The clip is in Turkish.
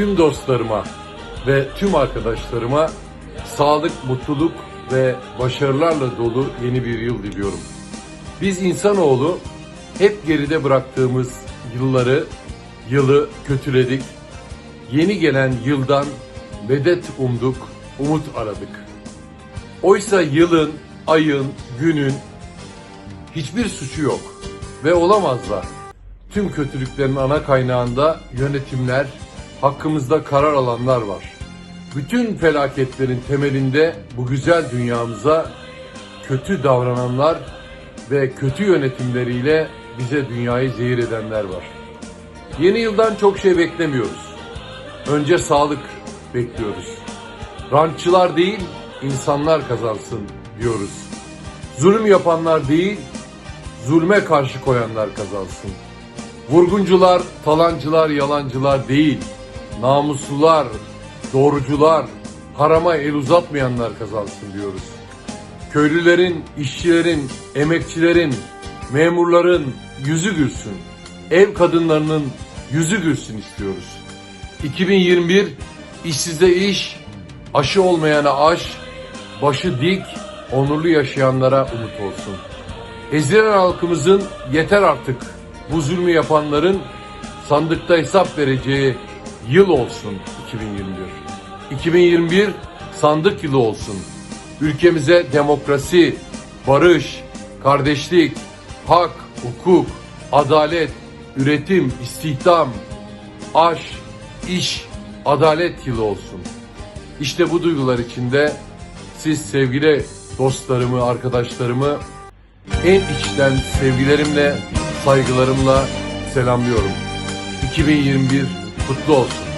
tüm dostlarıma ve tüm arkadaşlarıma sağlık, mutluluk ve başarılarla dolu yeni bir yıl diliyorum. Biz insanoğlu hep geride bıraktığımız yılları, yılı kötüledik. Yeni gelen yıldan medet umduk, umut aradık. Oysa yılın, ayın, günün hiçbir suçu yok ve olamazlar. Tüm kötülüklerin ana kaynağında yönetimler, hakkımızda karar alanlar var. Bütün felaketlerin temelinde bu güzel dünyamıza kötü davrananlar ve kötü yönetimleriyle bize dünyayı zehir edenler var. Yeni yıldan çok şey beklemiyoruz. Önce sağlık bekliyoruz. Rantçılar değil, insanlar kazansın diyoruz. Zulüm yapanlar değil, zulme karşı koyanlar kazansın. Vurguncular, talancılar, yalancılar değil, namuslular, doğrucular, harama el uzatmayanlar kazansın diyoruz. Köylülerin, işçilerin, emekçilerin, memurların yüzü gülsün. Ev kadınlarının yüzü gülsün istiyoruz. 2021 işsize iş, aşı olmayana aş, başı dik, onurlu yaşayanlara umut olsun. Ezilen halkımızın yeter artık bu zulmü yapanların sandıkta hesap vereceği yıl olsun 2021. 2021 sandık yılı olsun. Ülkemize demokrasi, barış, kardeşlik, hak, hukuk, adalet, üretim, istihdam, aş, iş, adalet yılı olsun. İşte bu duygular içinde siz sevgili dostlarımı, arkadaşlarımı en içten sevgilerimle, saygılarımla selamlıyorum. 2021 kutlu olsun.